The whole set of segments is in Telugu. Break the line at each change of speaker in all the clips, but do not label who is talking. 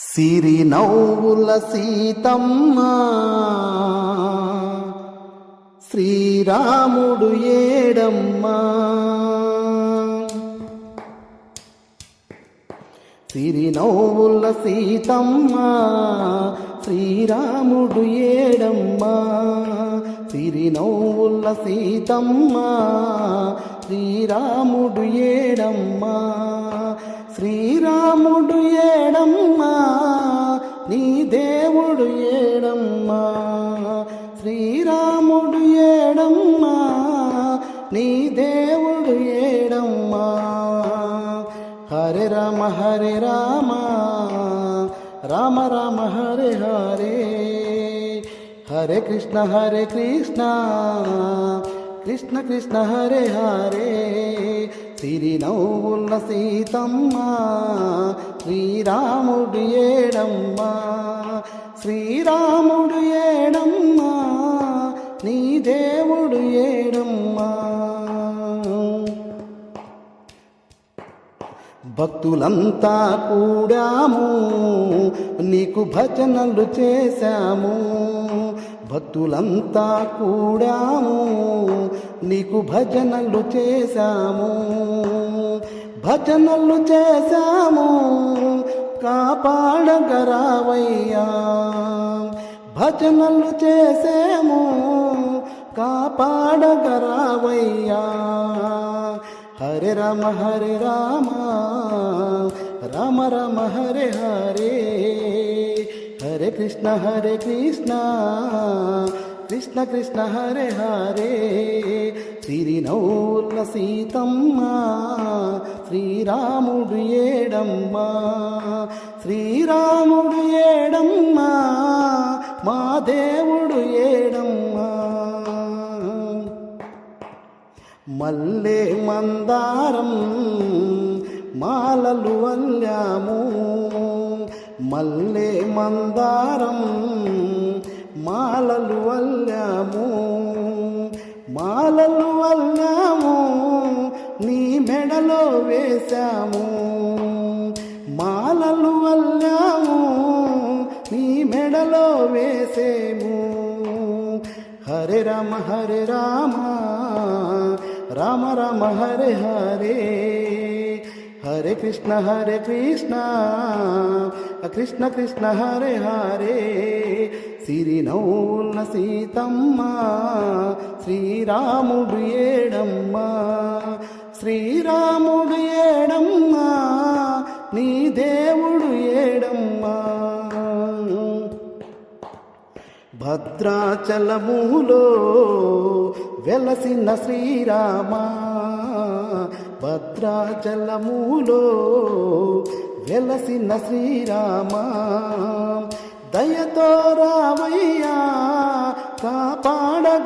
సిరి నవ్వుల సీతమ్మ శ్రీరాముడు ఏడమ్మా. సిరినవ్వుల సీతమ్మ శ్రీరాముడు ఏడమ్మా. సిరి సీతమ్మ శ్రీరాముడు ఏడమ్మా. శ్రీరాముడు ఏడమ్మా నీ దేవుడు ఏడమ్మా. శ్రీరాముడు ఏడమ్మా నీ దేవుడు ఏడమ్మా. హరే రామ హరే రామ రామ రామ హరే హరే. హరే కృష్ణ హరే కృష్ణ కృష్ణ కృష్ణ హరే హరే. సిరి సీతమ్మ శ్రీరాముడు ఏడమ్మా శ్రీరాముడు ఏడమ్మా నీ దేవుడు ఏడమ్మా. భక్తులంతా కూడాము నీకు భజనలు చేశాము. భక్తులంతా కూడాము నీకు భజనలు చేశాము. భజనలు చేశాము కాపాడగరావయ్యా. భజనలు చేసాము కాపాడగరావయ్యా. హరే రామ హరే రామ రామ రామ హరే హరే. హరే కృష్ణ హరే కృష్ణ. కృష్ణ కృష్ణ హరే హరే. సిరి నవ్వుల సీతమ్మ శ్రీరాముడు ఏడమ్మా శ్రీరాముడు ఏడమ్మా మా దేవుడు ఏడమ్మా. మల్లె మందారం మాలలు వల్లాము మల్లె మందారం మాలలు వల్లాము మాలలు వల్లాము నీ మెడలో వేశాము. మాలలు వల్లాము నీ మెడలో వేసేము. హరే రామ హరే రామ రామ రామ హరే హరే. హరే కృష్ణ హరే కృష్ణ కృష్ణ కృష్ణ హరే హరే సిరి సీతమ్మ శ్రీరాముడు ఏడమ్మ శ్రీరాముడు ఏడమ్మ నీ దేవుడు ఏడమ్మ. భద్రాచలములో వెలసిన శ్రీరామా. భద్రాచలములో వెలసిన శ్రీరామ. దయతో రావయ్యా కాపాడగరావయ్యా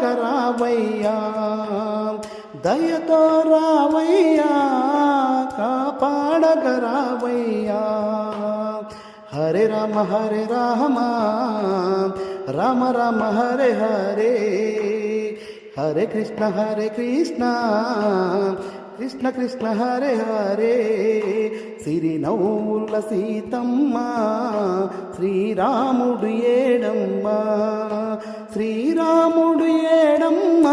దయతో రావయ్యా కాపాడగరావయ్యా హరే రామ హరే రామ రామ రామ హరే హరే. హరే కృష్ణ హరే కృష్ణ. కృష్ణ కృష్ణ హరే హరే. సిరి సీతమ్మ శ్రీరాముడు ఏడమ్మ శ్రీరాముడు ఏడమ్మ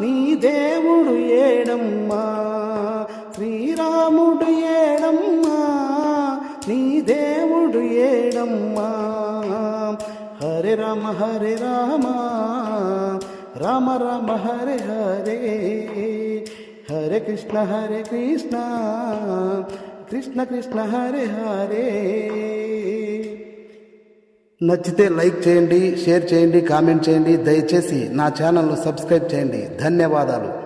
నీ దేవుడు ఏడమ్మ శ్రీరాముడు ఏడమ్మ నీ దేవుడు ఏడమ్మ. హరే రామ హరే రామ రామ రామ హరే హరే. హరే కృష్ణ హరే కృష్ణ. కృష్ణ కృష్ణ హరే హరే. నచ్చితే లైక్ చేయండి షేర్ చేయండి కామెంట్ చేయండి. దయచేసి నా ఛానల్ను సబ్స్క్రైబ్ చేయండి. ధన్యవాదాలు.